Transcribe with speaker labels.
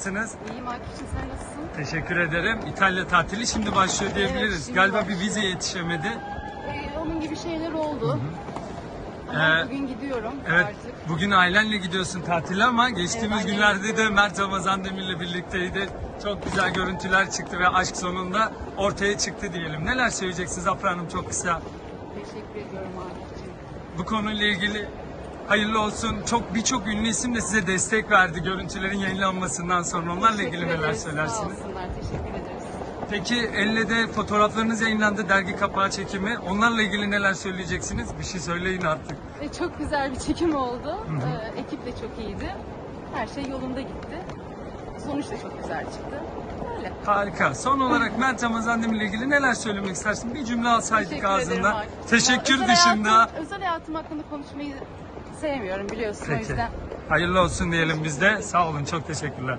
Speaker 1: nasılsınız?
Speaker 2: İyiyim Akif'cim sen nasılsın?
Speaker 1: Teşekkür ederim. İtalya tatili şimdi başlıyor diyebiliriz.
Speaker 2: Evet, şimdi
Speaker 1: Galiba bir
Speaker 2: başlıyor.
Speaker 1: vize yetişemedi.
Speaker 2: Ee, onun gibi şeyler oldu. Ama
Speaker 1: Ee,
Speaker 2: bugün gidiyorum
Speaker 1: Evet,
Speaker 2: artık.
Speaker 1: bugün ailenle gidiyorsun tatile ama geçtiğimiz
Speaker 2: Evet,
Speaker 1: günlerde de. Mert Ramazan Demir'le birlikteydi. Çok güzel görüntüler çıktı ve aşk sonunda ortaya çıktı diyelim. Neler söyleyeceksiniz Afra Hanım çok kısa?
Speaker 2: Teşekkür ediyorum Akif'cim.
Speaker 1: Bu konuyla ilgili hayırlı olsun. Çok birçok ünlü isim de size destek verdi görüntülerin yayınlanmasından sonra. Onlarla ilgili neler söylersiniz?
Speaker 2: Teşekkür ederiz.
Speaker 1: Peki elle de fotoğraflarınız yayınlandı dergi kapağı çekimi. Onlarla ilgili neler söyleyeceksiniz? Bir şey söyleyin artık.
Speaker 2: Ve çok güzel bir çekim oldu. Ee, ekip de çok iyiydi. Her şey yolunda gitti. Sonuç da çok güzel çıktı. Öyle.
Speaker 1: Harika. Son olarak Mert Ramazan Demir'le ilgili neler söylemek istersin? Bir cümle alsaydık
Speaker 2: Teşekkür ederim
Speaker 1: ağzından.
Speaker 2: Akif.
Speaker 1: Teşekkür
Speaker 2: Özel
Speaker 1: dışında.
Speaker 2: Hayatım, özel hayatım hakkında konuşmayı sevmiyorum biliyorsun o
Speaker 1: Peki.
Speaker 2: yüzden.
Speaker 1: Hayırlı olsun diyelim biz de. Sağ olun. Çok teşekkürler.